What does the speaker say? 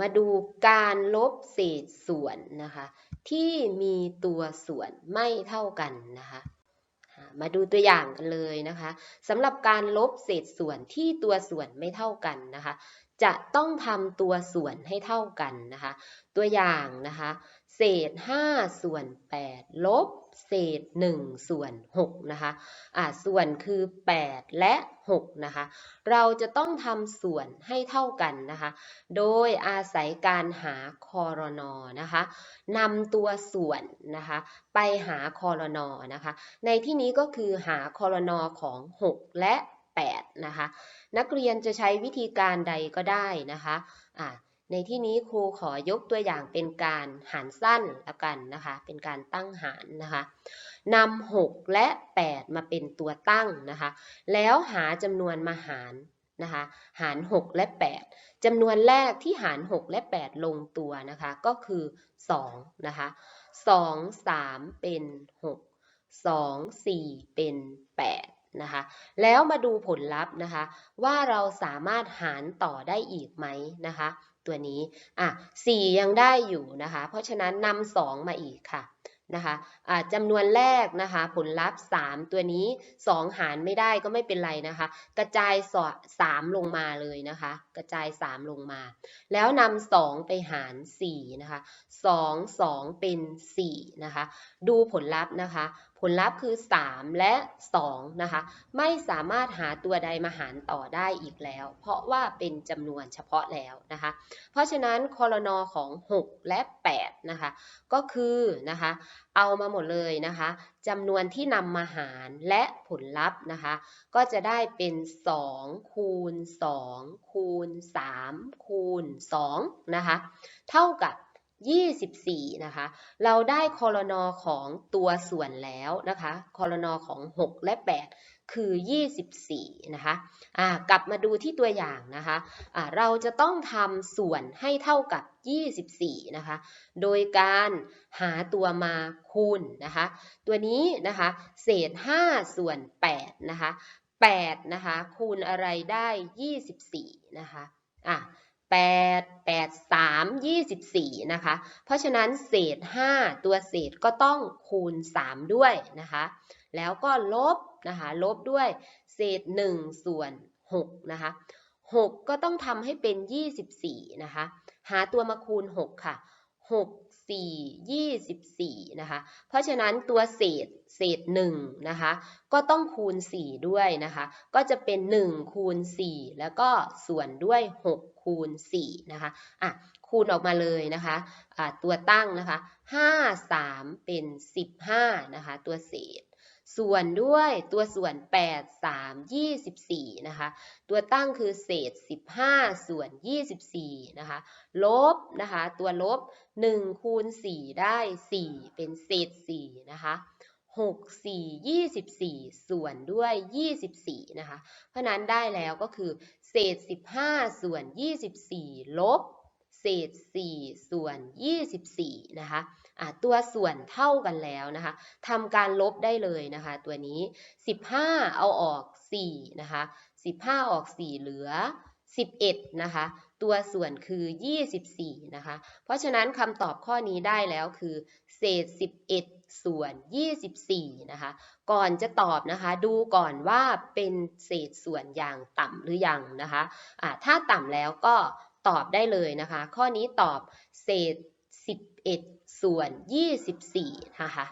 มาดูการลบเศษส่วนนะคะ ที่มีตัวส่วนไม่เท่ากันนะคะมาดูตัวอย่างกันเลยนะคะสำหรับการลบเศษส่วนที่ตัวส่วนไม่เท่ากันนะคะ จะต้องทำตัวส่วนให้เท่ากันนะคะ ตัวอย่างนะคะ เศษ 5 ส่วน 8 ลบ เศษ 1 ส่วน 6 นะคะ อ่า ส่วนคือ 8 และ 6 นะคะ เราจะต้องทำส่วนให้เท่ากันนะคะ โดยอาศัยการหาคอรนอนะคะนำตัวส่วนนะคะ ไปหาคอรนอนะคะ ในที่นี้ก็คือหาคอรนอของ 6 และ 8 นะคะ นักเรียนจะใช้วิธีการใดก็ได้นะคะ อ่า ในที่นี้ครูขอยกตัวอย่างเป็นการหารสั้นละกันนะคะ เป็นการตั้งหารนะคะนำ6และ 8 มาเป็นตัวตั้งนะคะ แล้วหาจำนวนมาหารนะคะ หาร 6 และ 8จำนวนแรกที่หาร 6 และ 8 ลงตัวนะคะ ก็คือ2นะคะ 2 3 เป็น 6 2 4 เป็น 8 นะคะ แล้วมาดูผลลัพธ์นะคะ ว่าเราสามารถหารต่อได้อีกไหมนะคะ ตัวนี้อะ4ยังได้อยู่นะคะ เพราะฉะนั้นนำ2มาอีกค่ะนะคะะจำนวนแรกนะคะ ผลลัพธ์ 3 ตัวนี้ 2 หารไม่ได้ก็ไม่เป็นไรนะคะ กระจายสอ3ลงมาเลยนะคะ กระจาย 3 ลงมา แล้วนำ2ไปหาร4นะคะ2 2 เป็น4นะคะ ดูผลลัพธ์นะคะ ลลัพธ์คือ 3 และ 2 นะคะ ไม่สามารถหาตัวใดมาหารต่อได้อีกแล้ว เพราะว่าเป็นจำนวนเฉพาะแล้วนะคะ เพราะฉะนั้นคอรนอของ 6 และ 8 นะคะ ก็คือนะคะเอามาหมดเลยนะคะจำนวนที่นำมาหารและผลลัพธ์นะคะ ก็จะได้เป็น 2 คูณ 2 คูณ 3 คูณ 2 นะคะ เท่ากับ 24 นะคะ เราได้คอรนอของตัวส่วนแล้วนะคะ คอรนอของ 6 และ 8 คือ 24 นะคะอ่ากลับมาดูที่ตัวอย่างนะคะอ่าเราจะต้องทำส่วนให้เท่ากับ 24 นะคะ โดยการหาตัวมาคูณนะคะ ตัวนี้นะคะ เศษ 5 ส่วน 8 นะคะ 8 นะคะ คูณอะไรได้ 24 นะคะ อะ 8 8 3 24 นะคะ เพราะฉะนั้นเศษ 5 ตัวเศษก็ต้องคูณ 3 ด้วยนะคะ แล้วก็ลบนะคะ ลบด้วยเศษ 1 ส่วน 6 นะคะ 6 ก็ต้องทำให้เป็น 24 นะคะ หาตัวมาคูณ 6 ค่ะ 6 4 24 นะคะ เพราะฉะนั้นตัวเศษเศษ1นะคะ ก็ต้องคูณ 4 ด้วยนะคะ ก็จะเป็น 1 คูณ 4 แล้วก็ส่วนด้วย 6 คูณ 4 นะคะ อะ คูณออกมาเลยนะคะ อะตัวตั้งนะคะ 5 3 เป็น 15 นะคะ ตัวเศษ ส่วนด้วยตัวส่วน 8 3 24 นะคะ ตัวตั้งคือเศษ 15 ส่วน 24 นะคะ ลบนะคะ ตัวลบ 1 คูณ 4 ได้ 4 เป็นเศษ 4 นะคะ6 4 24 ส่วนด้วย 24 นะคะ เพราะนั้นได้แล้วก็คือ เศษ 15 ส่วน 24 ลบ เศษ 4 ส่วน 24 นะคะอะตัวส่วนเท่ากันแล้วนะคะทำการลบได้เลยนะคะ ตัวนี้ 15 เอาออก 4 นะคะ 15 ออก 4 เหลือ 11 นะคะ ตัวส่วนคือ 24 นะคะ เพราะฉะนั้นคำตอบข้อนี้ได้แล้วคือ เศษ 11 ส่วน 24 นะคะ ก่อนจะตอบนะคะ ดูก่อนว่าเป็นเศษส่วนอย่างต่ำหรือยังนะคะะถ้าต่ำแล้วก็ ตอบได้เลยนะคะ ข้อนี้ตอบเศษ 11 ส่วน 24 นะคะ